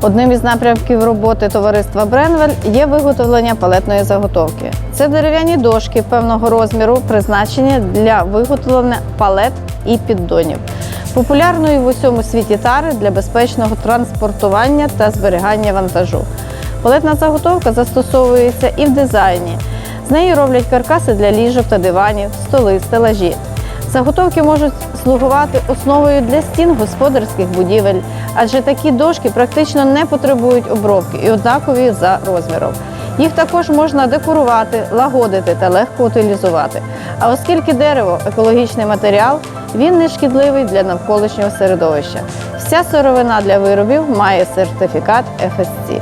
Одним із напрямків роботи товариства Бренвель є виготовлення палетної заготовки. Це дерев'яні дошки певного розміру, призначені для виготовлення палет і піддонів. Популярної в усьому світі тари для безпечного транспортування та зберігання вантажу. Палетна заготовка застосовується і в дизайні. З неї роблять каркаси для ліжок та диванів, столи, стелажі. Заготовки можуть слугувати основою для стін господарських будівель, адже такі дошки практично не потребують обробки і однакові за розміром. Їх також можна декорувати, лагодити та легко утилізувати. А оскільки дерево екологічний матеріал, він не шкідливий для навколишнього середовища. Вся сировина для виробів має сертифікат FSC.